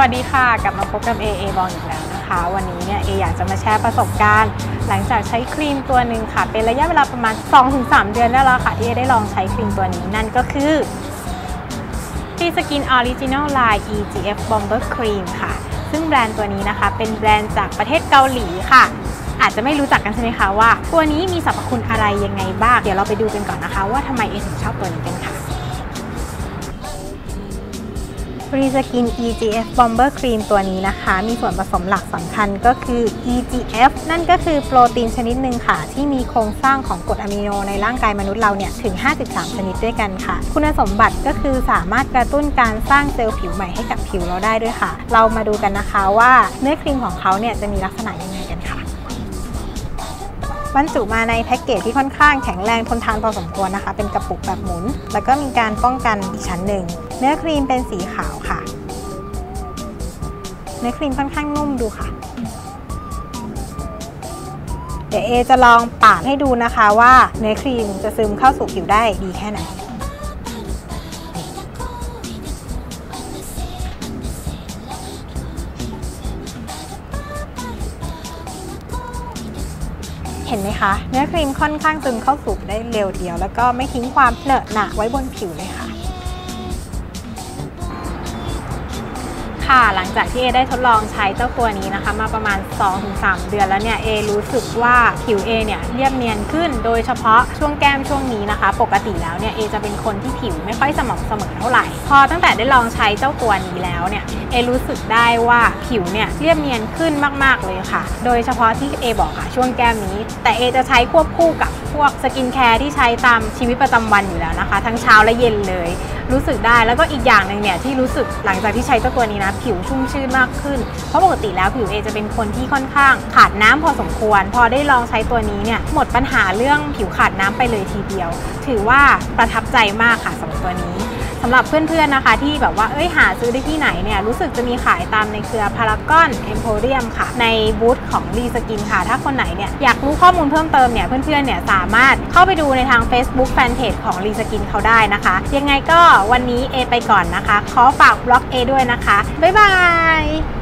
วัสดีค่ะ กลับมาพบกับ AA บองอีกแล้วนะคะ วันนี้เนี่ยเออยากจะมาแชร์ประสบการณ์ หลังจากใช้ครีมตัวหนึ่งค่ะ เป็นระยะเวลาประมาณ 2-3 เดือนได้แล้วค่ะที่เอได้ลองใช้ครีมตัวนี้นั่นก็คือ p ีสกินออริจิน l ล Line EGF Bomber Cream ค่ะ ซึ่งแบรนด์ตัวนี้นะคะ เป็นแบรนด์จากประเทศเกาหลีค่ะ อาจจะไม่รู้จักกันใช่ไหมคะว่า ตัวนี้มีสรรพคุณอะไรยังไงบ้าง เดี๋ยวเราไปดูกันก่อนนะคะ ว่าทำไมเอถึงชอบตัวนี้กันค่ะ รีสกิน EGF Bomber Cream ตัวนี้นะคะ มีส่วนผสมหลักสำคัญก็คือ EGF นั่นก็คือโปรตีนชนิดหนึ่งค่ะ ที่มีโครงสร้างของกรดอะมิโนในร่างกายมนุษย์เราเนี่ย ถึง 53 ชนิดด้วยกันค่ะ คุณสมบัติก็คือสามารถกระตุ้นการสร้างเซลล์ผิวใหม่ให้กับผิวเราได้ด้วยค่ะ เรามาดูกันนะคะว่าเนื้อครีมของเขาเนี่ยจะมีลักษณะยังไงกันค่ะบรรจุมาในแพ็กเกจที่ค่อนข้างแข็งแรงทนทานพอสมควรนะคะ เป็นกระปุกแบบหมุน แล้วก็มีการป้องกันอีกชั้นหนึ่ง เนื้อครีมเป็นสีขาวค่ะ เนื้อครีมค่อนข้างนุ่มดูค่ะ เดี๋ยวเอจะลองปาดให้ดูนะคะว่าเนื้อครีมจะซึมเข้าสู่ผิวได้ดีแค่ไหนเห็นไหมคะ เนื้อครีมค่อนข้างซึมเข้าสู่ได้เร็วเดียว แล้วก็ไม่ทิ้งความเหนอะหนะไว้บนผิวเลยค่ะ ค่ะ หลังจากที่เอได้ทดลองใช้เจ้าตัวนี้นะคะ มาประมาณ 2-3 เดือนแล้วเนี่ยเอรู้สึกว่าผิวเอเนี่ยเรียบเนียนขึ้น โดยเฉพาะช่วงแก้มช่วงนี้นะคะ ปกติแล้วเนี่ยเอจะเป็นคนที่ผิวไม่ค่อยสม่ำเสมอเท่าไหร่ พอตั้งแต่ได้ลองใช้เจ้าตัวนี้แล้วเนี่ยเอรู้สึกได้ว่าผิวเนี่ยเรียบเนียนขึ้นมาก ๆ เลยค่ะ โดยเฉพาะที่เอบอกค่ะช่วงแก้มนี้ แต่เอจะใช้ควบคู่กับพวกสกินแคร์ที่ใช้ตามชีวิตประจำวันอยู่แล้วนะคะ ทั้งเช้าและเย็นเลย รู้สึกได้แล้วก็อีกอย่างหนึ่งเนี่ยที่รู้สึกหลังจากที่ใช้เจ้าตัวนี้นะผิวชุ่มชื่นมากขึ้น เพราะปกติแล้วผิวเอจะเป็นคนที่ค่อนข้างขาดน้ำพอสมควร พอได้ลองใช้ตัวนี้เนี่ยหมดปัญหาเรื่องผิวขาดน้ำไปเลยทีเดียว ถือว่าประทับใจมากค่ะสำหรับตัวนี้ สำหรับเพื่อนๆนะคะที่แบบว่าเอ้ยหาซื้อได้ที่ไหนเนี่ยรู้สึกจะมีขายตามในเครือพารากอนเอ็มโพเรียมค่ะ ในบูธของรีสกินค่ะ ถ้าคนไหนเนี่ยอยากรู้ข้อมูลเพิ่มเติมเนี่ยเพื่อนๆเนี่ยสามารถเข้าไปดูในทาง Facebook Fanpage ของรีสกินเขาได้นะคะ ยังไงก็วันนี้เอไปก่อนนะคะ ขอฝากบล็อกเอด้วยนะคะ บ๊ายบาย